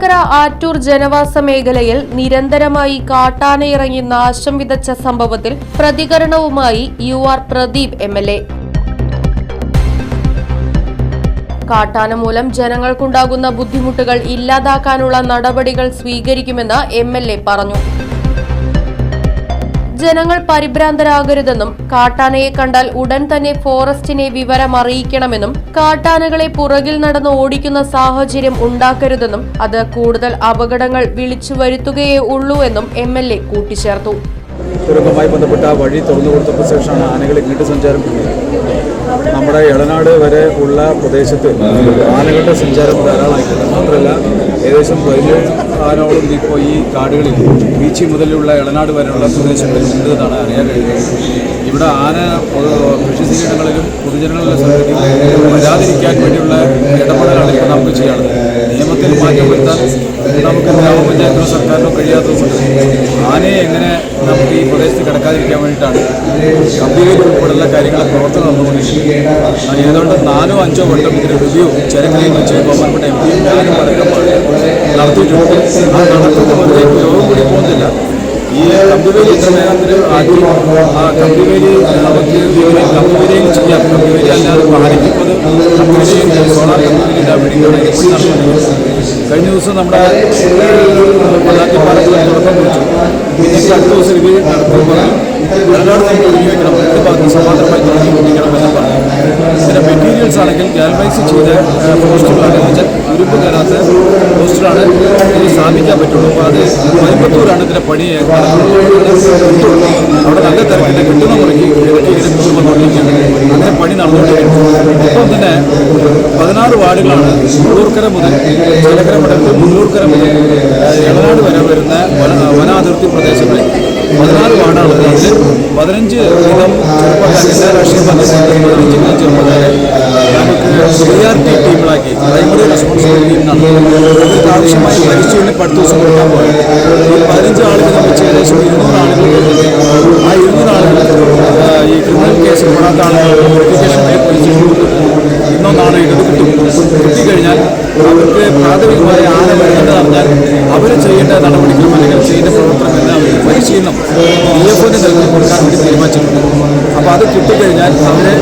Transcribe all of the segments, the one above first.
Chelakkara Attoor ജനവാസ മേഖലയിൽ നിരന്തരമായി കാട്ടാനയിറങ്ങി നാശം വിതച്ച സംഭവത്തിൽ പ്രതികരണവുമായി U R Pradeep M L A. കാട്ടാന മൂലം ജനങ്ങൾക്കുണ്ടാകുന്ന ബുദ്ധിമുട്ടുകൾ ഇല്ലാതാക്കാനുള്ള നടപടികൾ സ്വീകരിക്കുമെന്ന് എം പറഞ്ഞു. ജനങ്ങൾ പരിഭ്രാന്തരാകരുതെന്നും കാട്ടാനയെ കണ്ടാൽ ഉടൻ തന്നെ ഫോറസ്റ്റിനെ വിവരം അറിയിക്കണമെന്നും കാട്ടാനകളെ പുറകിൽ നടന്ന് ഓടിക്കുന്ന സാഹചര്യം ഉണ്ടാക്കരുതെന്നും അത് കൂടുതൽ അപകടങ്ങൾ വിളിച്ചു വരുത്തുകയേ ഉള്ളൂ എന്നും എം എൽ എ കൂട്ടിച്ചേർത്തു. തുരങ്കവുമായി ബന്ധപ്പെട്ട വഴി തുറന്നു കൊടുത്തപ്പോൾ ശേഷമാണ് ആനകൾ ഇങ്ങോട്ട് സഞ്ചാരം കൂടിയത് നമ്മുടെ ഇളനാട് വരെ ഉള്ള പ്രദേശത്ത് ആനകളുടെ സഞ്ചാരം ധാരാളമായിട്ടുണ്ട്. മാത്രമല്ല ഏകദേശം പതിനേഴ് ആനോളം ഇപ്പോൾ ഈ കാടുകളിൽ ബീച്ചി മുതലുള്ള ഇളനാട് വരെയുള്ള പ്രദേശങ്ങളിൽ ഉണ്ട് എന്നാണ് അറിയാൻ കഴിയുന്നത്. ഇവിടെ ആന കൃഷി കൃഷിസ്ഥിതിയിടങ്ങളിലും പൊതുജനങ്ങളുടെ വരാതിരിക്കാൻ വേണ്ടിയുള്ള ഇടപെടലാണ് ഇപ്പോൾ നമുക്ക് ചെയ്യാനുള്ളത് നിയമത്തിൽ മാറ്റം വരുത്താൻ നമുക്ക് ഗ്രാമപഞ്ചായത്തിനോ സർക്കാരിനോ കഴിയാത്തതുകൊണ്ട് ആനയെ എങ്ങനെ നമുക്ക് ഈ പ്രദേശത്ത് കിടക്കാതിരിക്കാൻ വേണ്ടിയിട്ടാണ് കമ്പിവേലി ഉൾപ്പെടെയുള്ള കാര്യങ്ങളെ പ്രവർത്തനം നടന്നുകൊണ്ടിരിക്കുന്നത്. ഏതാണ്ട് നാലോ അഞ്ചോ വട്ടം ഇതിന് റിവ്യൂ ചെരക്കലയിൽ വെച്ച് ബഹുമാനപ്പെട്ട എം പിയും ഞാനും വളരെ നടത്തിയിട്ടുണ്ട്. ആ നടത്തുന്നതിലേക്ക് യോഗം കൂടി പോകുന്നില്ല. കഴിഞ്ഞ ദിവസം നമ്മുടെ വെള്ളാത്തിപ്പാലത്തിൽ തുടക്കം കുറിച്ചു. അടുത്ത ദിവസം സമാന്തരമായി തുടങ്ങി കൊണ്ടിരിക്കണം എന്ന് പറഞ്ഞു. മെറ്റീരിയൽസ് ആണെങ്കിൽ ഗാൽവൈസ് ചെയ്ത പോസ്റ്റുകളാണ് വെച്ചാൽ ഉരുപ്പ് കയറാത്ത പോസ്റ്ററാണ് ഇത് സ്ഥാപിക്കാൻ പറ്റുള്ളൂ. അപ്പോൾ അത് കോയമ്പത്തൂരാണ് ഇതിന്റെ പണി. അവിടെ നല്ല തിരക്കിന്റെ കിട്ടുന്ന മുറയ്ക്ക് അങ്ങനെ പണി നടന്നുകൊണ്ടിരിക്കുന്നു ഒപ്പം തന്നെ പതിനാറ് വാർഡുകളാണ് മുള്ളൂർക്കര മുതൽ ചിലക്കര മുതൽ മുള്ളൂർക്കര മുതൽ ഏഴാട് വരെ വരുന്ന വന വനാതിർത്തി പ്രദേശങ്ങളിൽ പതിനാറ് വാർഡാണ്. അതിൽ പതിനഞ്ച് വീതം ചെറുപ്പക്കാർ എല്ലാ രാഷ്ട്രീയ പതിനഞ്ച് ചെറുപ്പക്കാരെ നമുക്ക് സി ആർ ടി ടീമിലാക്കി. പ്രൈമറി റെസ്പോൺസിബിലിറ്റി അവർക്ക് ആവശ്യമായ പരിശീലനം പത്ത് ദിവസം കൊടുക്കാൻ പോയത് ഈ പതിനഞ്ച് ആളുകൾ വെച്ച് ഏകദേശം ഇരുന്നൂറ് ആളുകൾ ആ ഇരുന്നൂറ് ആളുകൾ ഈ ക്രിമിനൽ കേസ് പെടാത്ത ആളുകൾ നോട്ടിഫിക്കേഷനായി പോലീസ് ഇന്നോ നാളെ ഇത് കിട്ടും. കിട്ടിക്കഴിഞ്ഞാൽ അവർക്ക് പ്രാഥമികമായ ആരെ വേണ്ടത് അറിഞ്ഞാൽ അവർ ചെയ്യേണ്ട നടപടികളും അല്ലെങ്കിൽ ചെയ്യേണ്ട പ്രവർത്തനങ്ങൾ അവർക്ക് പരിശീലനം ഡി എഫ് ഒന് നൽകി കൊടുക്കാൻ വേണ്ടി തീരുമാനിച്ചിട്ടുണ്ട്. അപ്പോൾ അത് കിട്ടിക്കഴിഞ്ഞാൽ അവരെ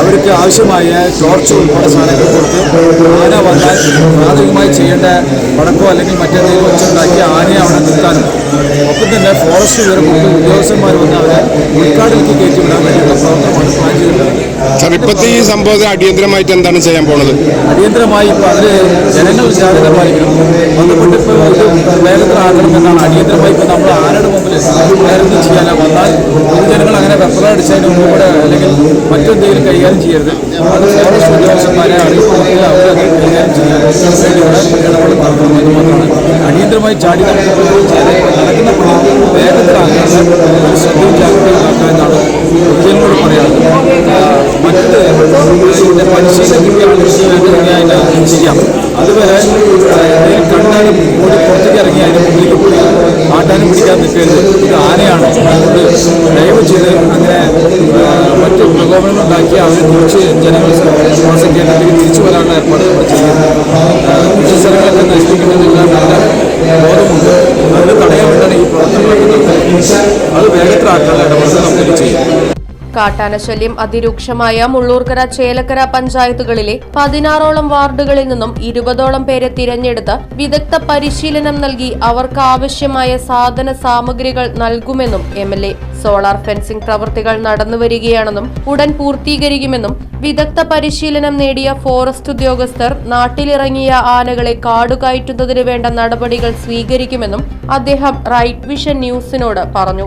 അവർക്ക് ആവശ്യമായ ടോർച്ച് ഉൾപ്പെടെ സാധനങ്ങൾ കൊടുത്ത് ആന വന്നാൽ പ്രാഥമികമായി ചെയ്യേണ്ട പടക്കോ അല്ലെങ്കിൽ മറ്റെന്തെങ്കിലും വെച്ചുണ്ടാക്കി ആനയെ അവിടെ നിർത്താനും. ഒപ്പം തന്നെ ഫോറസ്റ്റ് വിവരം കൊടുത്ത് ഉദ്യോഗസ്ഥന്മാർ വന്ന് അവരെ ഉൾക്കാടിലേക്ക് കയറ്റി വിടാൻ വേണ്ടിയുള്ള പ്രവർത്തനമാണ് പ്ലാൻ ചെയ്തിട്ടുള്ളത്. സാർ ഇപ്പോഴത്തെ ഈ സംഭവത്തിൽ അടിയന്തരമായിട്ട് എന്താണ് ചെയ്യാൻ പോണത്? അടിയന്തരമായി ഇപ്പോൾ അതിൽ ജനങ്ങൾ ജാഗ്രത പാലിക്കണം ബന്ധപ്പെട്ട് ഇപ്പോൾ ഇത് വേഗത്തിലാക്കണം എന്നാണ് അടിയന്തരമായി ഇപ്പോൾ നമ്മൾ ആരുടെ മുമ്പിൽ ചെയ്യാനോ വന്നാൽ പൊതുജനങ്ങൾ അങ്ങനെ അടിച്ചതിന് മുമ്പ് കൂടെ അല്ലെങ്കിൽ മറ്റെന്തെങ്കിലും കൈകാര്യം ചെയ്യരുത്. അത് ഫോറസ്റ്റ് ഉദ്യോഗസ്ഥന്മാരെ അറിയിക്കുകയും അവരത് കൈകാര്യം ചെയ്യാൻ വേണ്ടിയുള്ള ഇടപെടൽ നടത്തണമെന്ന് മാത്രമാണ്. അടിയന്തരമായി ചാടി നടക്കുന്ന പണി വേഗത്തിലാക്കാൻ എന്നാണ് മറ്റ് പരിശീലനം കിട്ടിയ ചെയ്യാം. അതുവരെ കണ്ടാലും ഓടി പുറത്തേക്ക് ഇറങ്ങി അതിന് മുന്നിലേക്ക് പോയി ആട്ടാനും പിടിക്കാൻ നിൽക്കരുത് ഇത് ആനയാണ് അതുകൊണ്ട് ദയവ് ചെയ്ത് അങ്ങനെ മറ്റ് പ്രകോപനങ്ങൾ ഉണ്ടാക്കി അവരെ തിരിച്ച് ജനങ്ങൾ ശ്വാസം കേന്ദ്രത്തിലേക്ക് തിരിച്ചു വരാനുള്ള ഏർപ്പാട് നമ്മൾ ചെയ്യുന്നത് കൃഷിസ്ഥലങ്ങളൊക്കെ നശിപ്പിക്കുന്നതെല്ലാം നല്ല ബോധമുണ്ട് അതിന് തടയാൻ വേണ്ടിയാണ് ഈ പ്രവർത്തനങ്ങളൊക്കെ അത് വേഗത്തിലാക്കാനുള്ള ഇടപെടൽ നമ്മൾ ചെയ്യും കാട്ടാന ശല്യം അതിരൂക്ഷമായ മുള്ളൂർക്കര ചേലക്കര പഞ്ചായത്തുകളിലെ പതിനാറോളം വാർഡുകളിൽ നിന്നും ഇരുപതോളം പേരെ തിരഞ്ഞെടുത്ത് വിദഗ്ധ പരിശീലനം നൽകി അവർക്ക് ആവശ്യമായ സാധന സാമഗ്രികൾ നൽകുമെന്നും M L A. Solar fencing പ്രവൃത്തികൾ നടന്നുവരികയാണെന്നും ഉടൻ പൂർത്തീകരിക്കുമെന്നും വിദഗ്ധ പരിശീലനം നേടിയ ഫോറസ്റ്റ് ഉദ്യോഗസ്ഥർ നാട്ടിലിറങ്ങിയ ആനകളെ കാടുകയറ്റുന്നതിന് വേണ്ട നടപടികൾ സ്വീകരിക്കുമെന്നും അദ്ദേഹം റൈറ്റ് വിഷൻ ന്യൂസിനോട് പറഞ്ഞു.